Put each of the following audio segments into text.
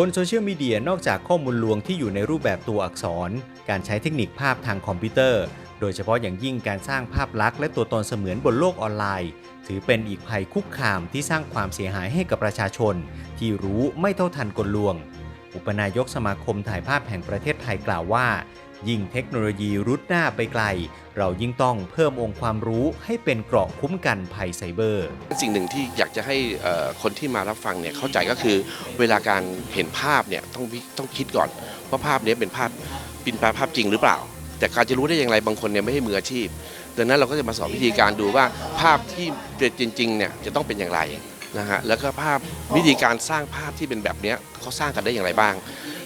บนโซเชียลมีเดียนอกจากข้อมูลลวงที่อยู่ในรูปแบบตัวอักษร การใช้เทคนิคภาพทางคอมพิวเตอร์ โดยเฉพาะอย่างยิ่งการสร้างภาพลักษณ์และตัวตนเสมือนบนโลกออนไลน์ ถือเป็นอีกภัยคุกคามที่สร้างความเสียหายให้กับประชาชน ที่รู้ไม่เท่าทันกลลวง อุปนายกสมาคมถ่ายภาพแห่งประเทศไทยกล่าวว่า ยิ่งเทคโนโลยีรุดหน้าไปไกล เรายิ่งต้องเพิ่มองค์ความรู้ให้เป็นเกราะคุ้มกันภัยไซเบอร์ สิ่งหนึ่งที่อยากจะให้คนที่มารับฟังเนี่ยเข้าใจก็คือเวลาการเห็นภาพเนี่ยต้องต้องคิดก่อนว่าภาพนี้เป็นภาพเป็นภาพจริงหรือเปล่า แต่การจะรู้ได้อย่างไรบางคนเนี่ยไม่ใช่มืออาชีพ ดังนั้นเราก็จะมาสอนวิธีการดูว่าภาพที่เป็นจริงๆเนี่ยจะต้องเป็นอย่างไร นะฮะแล้วก็ภาพวิธีการสร้างภาพที่เป็นแบบเนี้ยเขาสร้างกันได้อย่างไรบ้าง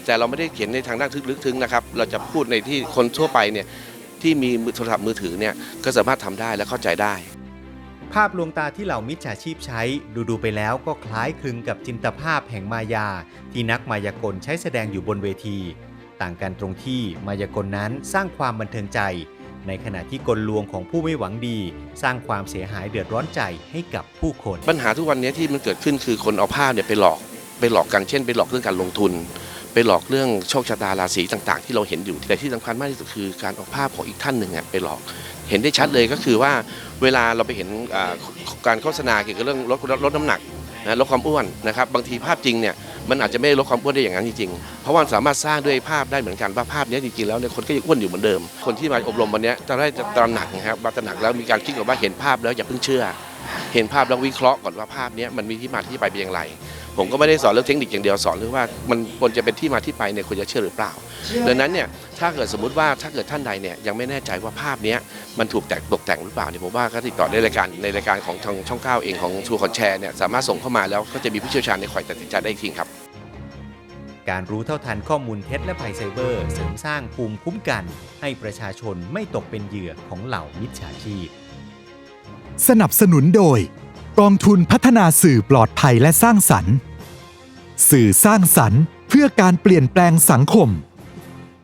แต่เราไม่ได้เขียนในทางด้านลึกซึ้งนะครับเราจะพูดในที่คนทั่วไปเนี่ยที่มีโทรศัพท์มือถือเนี่ยก็สามารถทำได้และเข้าใจได้ ภาพลวงตาที่เหล่ามิจฉาชีพใช้ดูดูๆไปแล้วก็คล้ายคลึงกับจินตภาพแห่งมายา ที่นักมายากลใช้แสดงอยู่บนเวที ต่างกันตรงที่มายากลนั้นสร้างความบันเทิงใจ ในขณะที่กลลวงของผู้ไม่หวังดี สร้างความเสียหายเดือดร้อนใจให้กับผู้คน ปัญหาทุกวันนี้ที่มันเกิดขึ้นคือคนเอาภาพเนี่ยไปหลอกไปหลอกกันเช่น ไปหลอกเรื่องการลงทุน ไปหลอกเรื่องโชคชะตาราศีต่าง ๆ ที่เราเห็นอยู่แต่ที่สำคัญมากที่สุดคือการเอาภาพของอีกท่านหนึ่งไปหลอกเห็นได้ชัดเลยก็คือว่าเวลาเราไปเห็นการโฆษณาเกี่ยวกับเรื่องลดลดลดน้ำหนักนะลดความอ้วนนะครับบางทีภาพจริงเนี่ย มันอาจจะไม่ได้ลดความอ้วนได้อย่างนั้นจริงๆ เพราะว่าสามารถสร้างด้วยภาพได้เหมือนกันว่าภาพนี้จริงๆแล้วเนี่ยคนก็ยังอ้วนอยู่เหมือนเดิม คนที่มาอบรมวันนี้จะได้ตระหนักนะครับว่าตระหนักแล้วมีการคิดกับว่าเห็นภาพแล้วอย่าเพิ่งเชื่อ เห็นภาพแล้ววิเคราะห์ก่อนว่าภาพนี้มันมีที่มาที่ไปเป็นอย่างไร ผมก็ไม่ได้สอนเรื่องเทคนิคอย่างเดียวสอนเรื่องว่ามันควรจะเป็นที่มาที่ไปเนี่ยควรจะเชื่อหรือเปล่า ดังนั้นเนี่ยถ้าเกิดสมมติว่าถ้าเกิดท่านใดเนี่ยยังไม่แน่ใจว่าภาพนี้มันถูกแต่งตกแต่งหรือเปล่าเนี่ยผมว่าก็ติดต่อได้รายการในรายการของทางช่องเก้าเองของชูคอนแชร์เนี่ยสามารถส่งเข้ามาแล้วก็จะมีผู้เชี่ยวชาญในคอยตัดสินใจได้อีกทีครับ การรู้เท่าทันข้อมูลเท็จและภัยไซเบอร์ เสริมสร้างภูมิคุ้มกัน ให้ประชาชนไม่ตกเป็นเหยื่อของเหล่ามิจฉาชีพ สนับสนุนโดย กองทุนพัฒนาสื่อปลอดภัยและสร้างสรรค์ สื่อสร้างสรรค์ เพื่อการเปลี่ยนแปลงสังคม